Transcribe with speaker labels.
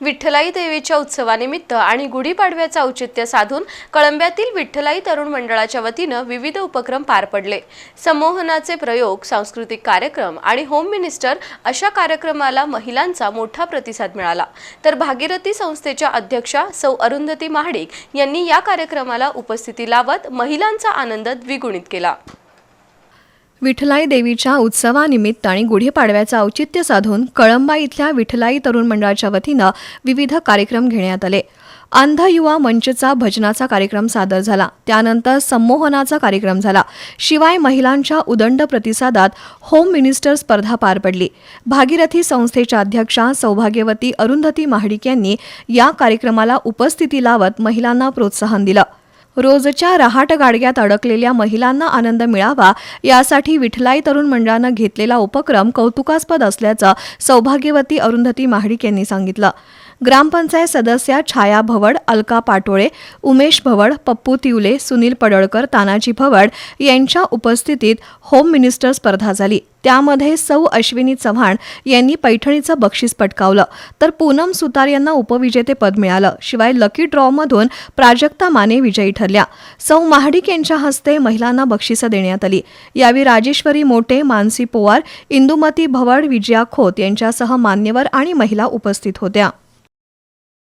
Speaker 1: विठ्ठलाई देवीच्या उत्सवानिमित्त आणि गुढीपाडव्याचं औचित्य साधून कळंब्यातील विठ्ठलाई तरुण मंडळाच्या वतीनं विविध उपक्रम पार पडले. संमोहनाचे प्रयोग सांस्कृतिक कार्यक्रम आणि होम मिनिस्टर अशा कार्यक्रमाला महिलांचा मोठा प्रतिसाद मिळाला. तर भागीरथी संस्थेच्या अध्यक्षा सौ अरुंधती महाडिक यांनी या कार्यक्रमाला उपस्थिती लावत महिलांचा आनंद द्विगुणित केला.
Speaker 2: विठलाई देवीच्या उत्सवानिमित्त आणि गुढीपाडव्याचं औचित्य साधून कळंबा इथल्या विठलाई तरुण मंडळाच्या वतीनं विविध कार्यक्रम घेण्यात आले. अंध युवा मंचचा भजनाचा कार्यक्रम सादर झाला. त्यानंतर संमोहनाचा कार्यक्रम झाला. शिवाय महिलांच्या उदंड प्रतिसादात होम मिनिस्टर स्पर्धा पार पडली. भागीरथी संस्थेच्या अध्यक्षा सौभाग्यवती अरुंधती महाडिक यांनी या कार्यक्रमाला उपस्थिती लावत महिलांना प्रोत्साहन दिलं. रोजच्या रहाट गाडग्यात अडकलेल्या महिलांना आनंद मिळावा यासाठी विठलाई तरुण मंडळानं घेतलेला उपक्रम कौतुकास्पद असल्याचं सौभाग्यवती अरुंधती महाडिक यांनी सांगितलं. ग्रामपंचायत सदस्या छाया भवड अलका पाटोळे उमेश भवड पप्पू तिवले सुनील पडळकर तानाजी भवड यांच्या उपस्थितीत होम मिनिस्टर स्पर्धा झाली. त्यामध्ये सौ अश्विनी चव्हाण यांनी पैठणीचं बक्षीस पटकावलं. तर पूनम सुतार यांना उपविजेतेपद मिळालं. शिवाय लकी ड्रॉमधून प्राजक्ता माने विजयी ठरल्या. सौ महाडिक यांच्या हस्ते महिलांना बक्षिसं देण्यात आली. यावेळी राजेश्वरी मोटे मानसी पोवार इंदुमती भवड विजया खोत यांच्यासह मान्यवर आणि महिला उपस्थित होत्या.